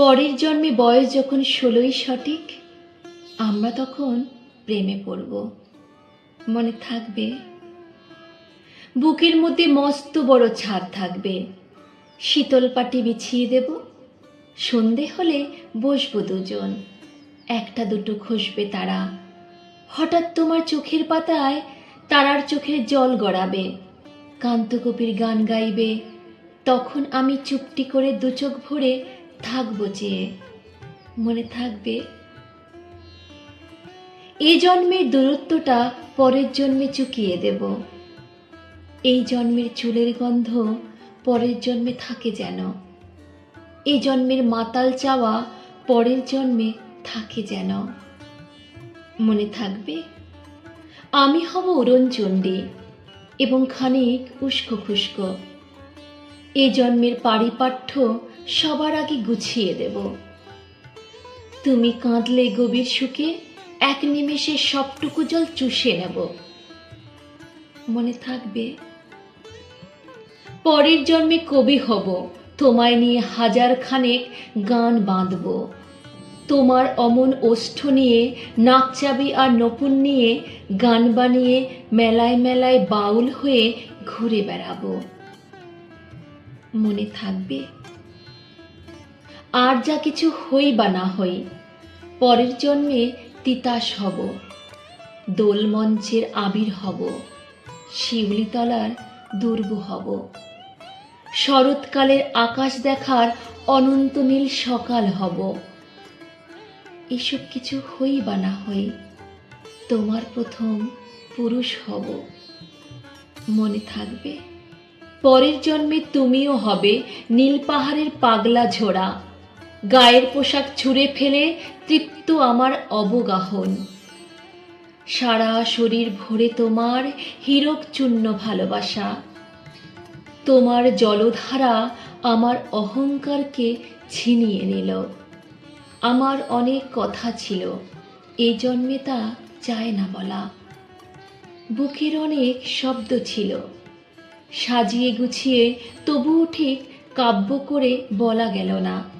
পরের জন্মে বয়স যখন ষোলোই সঠিক, আমরা তখন প্রেমে পড়ব। মনে থাকবে? বুকের মধ্যে মস্ত বড় ছাদ থাকবে। শীতল পাটি বিছিয়ে দেব। সন্ধে হলে বসবো দুজন। একটা দুটো খসবে তারা। হঠাৎ তোমার চোখের পাতায় তারার চোখের জল গড়াবে। কান্তকপির গান গাইবে। তখন আমি চুপটি করে দু চোখ ভরে থাকব চেয়ে মনে থাকবে। এই জন্মের দূরত্বটা পরের জন্মে চুকিয়ে দেব। এই জন্মের চুলের গন্ধ পরের জন্মে থাকে যেন। এই জন্মের মাতাল চাওয়া পরের জন্মে থাকে যেন। মনে থাকবে, আমি হব উড়নচণ্ডী এবং খানিক উস্কো খুস্কো। এ জন্মের পারিপাঠ্য সবার আগে গুছিয়ে দেব। তুমি কাঁদলে গভীর সুখে, এক নিমেষে সবটুকু জল চুষে নেব। মনে থাকবে, পরের জন্মে কবি হব, তোমায় নিয়ে হাজার খানেক গান বাঁধব। তোমার অমন ওষ্ঠ নিয়ে নাকচাবি আর নপুন নিয়ে, গান বানিয়ে মেলায় মেলায় বাউল হয়ে ঘুরে বেড়াবো। মনে থাকবে আর যা কিছু হই বা না হই, পরের জন্মে তিতাস হব দোলমঞ্চের আবির হব, শিউলিতলার দুর্গ হব। শরৎকালের আকাশ দেখার অনন্ত নীল সকাল হব। এসব কিছু হই বা না হই, তোমার প্রথম পুরুষ হব। মনে থাকবে, পরের জন্মে তুমিও হবে নীল পাহাড়ের পাগলা ঝোড়া। গায়ের পোশাক ছুঁড়ে ফেলে তৃপ্ত আমার অবগাহন। সারা শরীর ভরে তোমার হীরক চূর্ণ ভালোবাসা। তোমার জলধারা আমার অহংকারকে ছিনিয়ে নিল। আমার অনেক কথা ছিল এই জন্মে তা চায় না বলা। বুকের অনেক শব্দ ছিল। সাজিয়ে গুছিয়ে তবুও ঠিক কাব্য করে বলা গেল না।